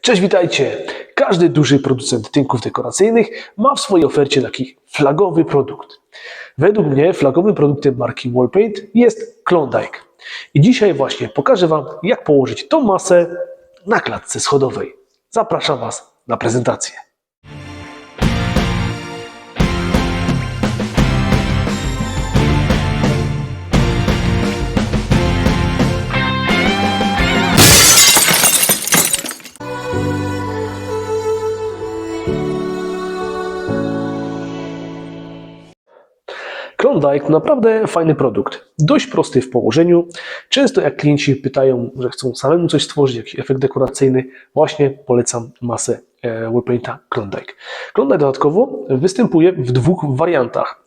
Cześć, witajcie! Każdy duży producent tynków dekoracyjnych ma w swojej ofercie taki flagowy produkt. Według mnie flagowym produktem marki Wallpaint jest Klondike. I dzisiaj właśnie pokażę Wam, jak położyć tą masę na klatce schodowej. Zapraszam Was na prezentację. Klondike naprawdę fajny produkt. Dość prosty w położeniu. Często jak klienci pytają, że chcą samemu coś stworzyć, jakiś efekt dekoracyjny, właśnie polecam masę e, Wallpainta Klondike. Klondike dodatkowo występuje w dwóch wariantach.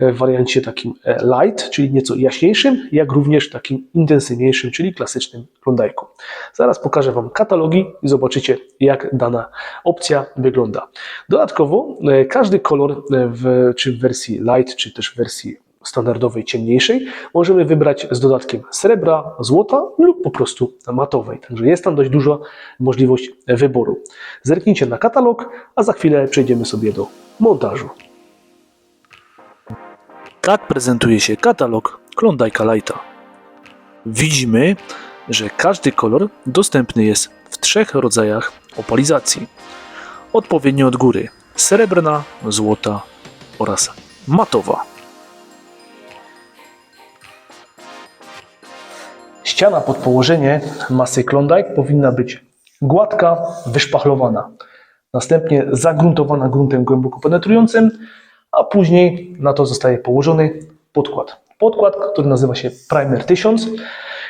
E, W wariancie takim e, light, czyli nieco jaśniejszym, jak również takim intensywniejszym, czyli klasycznym Klondike'u. Zaraz pokażę Wam katalogi i zobaczycie, jak dana opcja wygląda. Dodatkowo każdy kolor, w, czy w wersji light, czy też w wersji standardowej, ciemniejszej, możemy wybrać z dodatkiem srebra, złota lub po prostu matowej. Także jest tam dość duża możliwość wyboru. Zerknijcie na katalog, a za chwilę przejdziemy sobie do montażu. Tak prezentuje się katalog Klondike'a Lighta. Widzimy, że każdy kolor dostępny jest w trzech rodzajach opalizacji. Odpowiednio od góry srebrna, złota oraz matowa. Ściana pod położenie masy Klondike powinna być gładka, wyszpachlowana. Następnie zagruntowana gruntem głęboko penetrującym, a później na to zostaje położony podkład. Podkład, który nazywa się Primer 1000.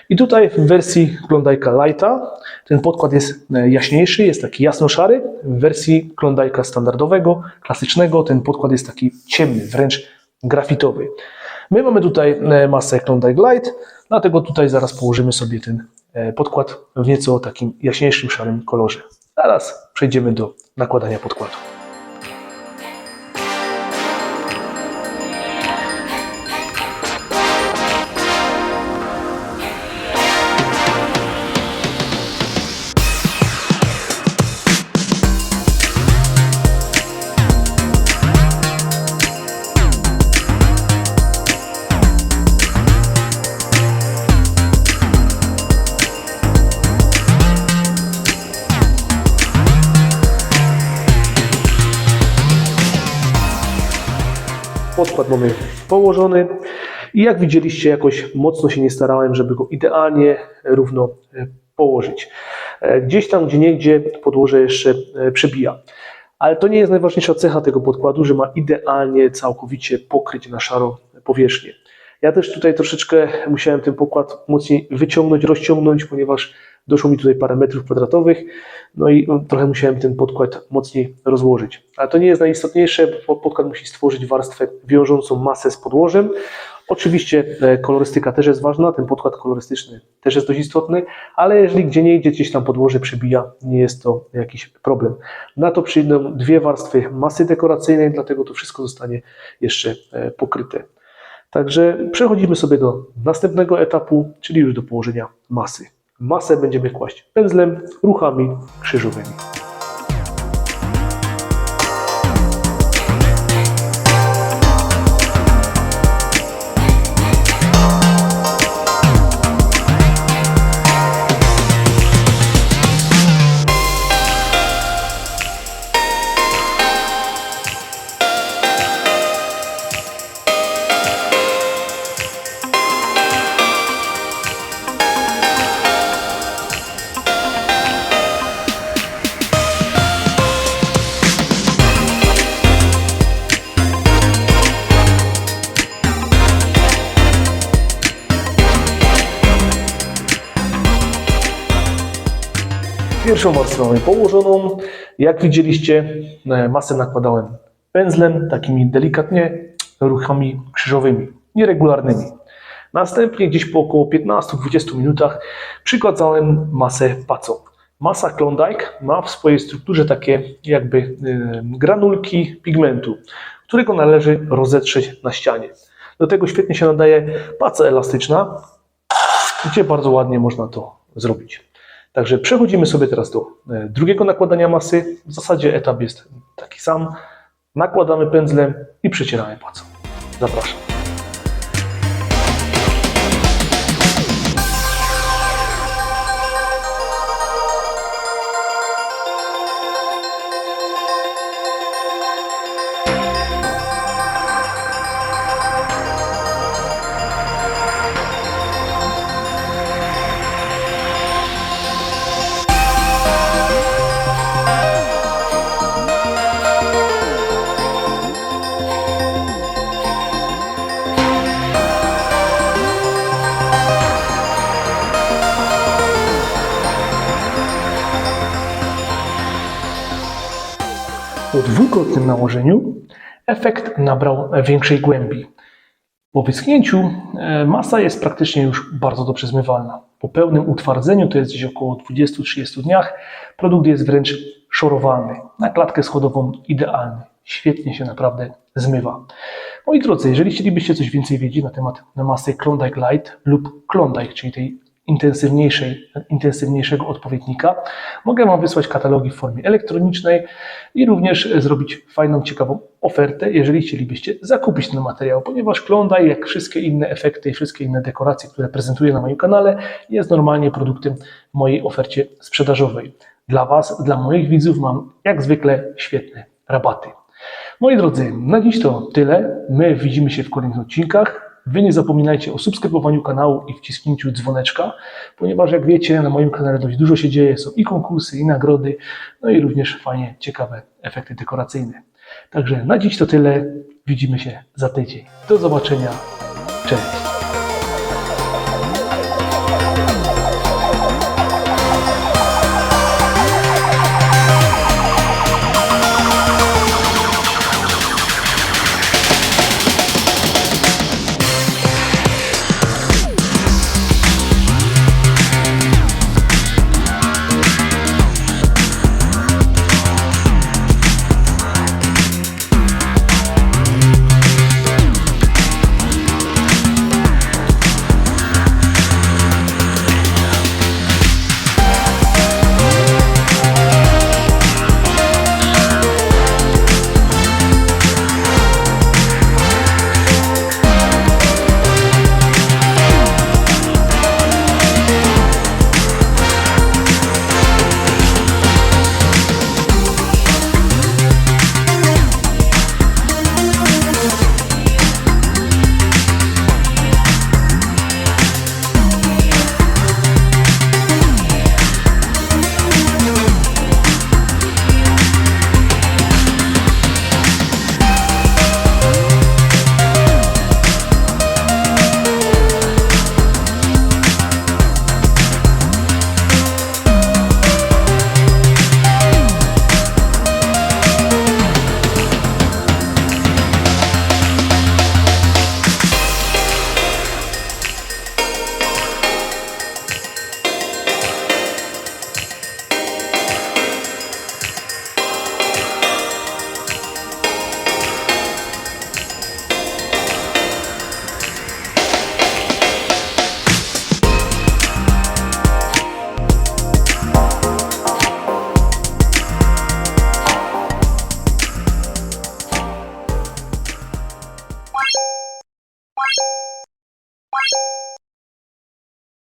I tutaj w wersji Klondike'a Lighta ten podkład jest e, jaśniejszy, jest taki jasno-szary. W wersji Klondike'a standardowego, klasycznego, ten podkład jest taki ciemny, wręcz grafitowy. My mamy tutaj e, masę Klondike Light, dlatego tutaj zaraz położymy sobie ten e, podkład w nieco takim jaśniejszym, szarym kolorze. Zaraz przejdziemy do nakładania podkładu. Podkład mamy położony i jak widzieliście, jakoś mocno się nie starałem, żeby go idealnie równo e, położyć. E, Gdzieś tam, gdzie niegdzie podłoże jeszcze e, przebija. Ale to nie jest najważniejsza cecha tego podkładu, że ma idealnie, całkowicie pokryć na szaro powierzchnię. Ja też tutaj troszeczkę musiałem ten pokład mocniej wyciągnąć, rozciągnąć, ponieważ doszło mi tutaj parę metrów kwadratowych, no i trochę musiałem ten podkład mocniej rozłożyć. Ale to nie jest najistotniejsze, bo podkład musi stworzyć warstwę wiążącą masę z podłożem. Oczywiście e, kolorystyka też jest ważna, ten podkład kolorystyczny też jest dość istotny, ale jeżeli gdzie nie idzie, gdzieś tam podłoże przebija, nie jest to jakiś problem. Na to przyjdą dwie warstwy masy dekoracyjnej, dlatego to wszystko zostanie jeszcze e, pokryte. Także przechodzimy sobie do następnego etapu, czyli już do położenia masy. Masę będziemy kłaść pędzlem, ruchami krzyżowymi. Pierwszą warstwę położoną. Jak widzieliście, e, masę nakładałem pędzlem, takimi delikatnie ruchami krzyżowymi, nieregularnymi. Następnie gdzieś po około 15-20 minutach przykładałem masę pacą. Masa Klondike ma w swojej strukturze takie jakby y, granulki pigmentu, którego należy rozetrzeć na ścianie. Do tego świetnie się nadaje paca elastyczna, gdzie bardzo ładnie można to zrobić. Także przechodzimy sobie teraz do e, drugiego nakładania masy. W zasadzie etap jest taki sam. Nakładamy pędzlem i przecieramy płacą. Zapraszam. Dwukrotnym nałożeniu efekt nabrał większej głębi. Po wyschnięciu e, masa jest praktycznie już bardzo dobrze zmywalna. Po pełnym utwardzeniu, to jest gdzieś około 20-30 dniach, produkt jest wręcz szorowalny. Na klatkę schodową idealny. Świetnie się naprawdę zmywa. Moi drodzy, jeżeli chcielibyście coś więcej wiedzieć na temat masy Klondike Light lub Klondike, czyli tej intensywniejszej, intensywniejszego odpowiednika, mogę Wam wysłać katalogi w formie elektronicznej i również zrobić fajną, ciekawą ofertę, jeżeli chcielibyście zakupić ten materiał, ponieważ Klondike, jak wszystkie inne efekty i wszystkie inne dekoracje, które prezentuję na moim kanale, jest normalnie produktem mojej ofercie sprzedażowej. Dla Was, dla moich widzów mam jak zwykle świetne rabaty. Moi drodzy, na dziś to tyle. My widzimy się w kolejnych odcinkach. Wy nie zapominajcie o subskrybowaniu kanału i wciśnięciu dzwoneczka, ponieważ jak wiecie, na moim kanale dość dużo się dzieje. Są i konkursy, i nagrody, no i również fajnie ciekawe efekty dekoracyjne. Także na dziś to tyle. Widzimy się za tydzień. Do zobaczenia. Cześć.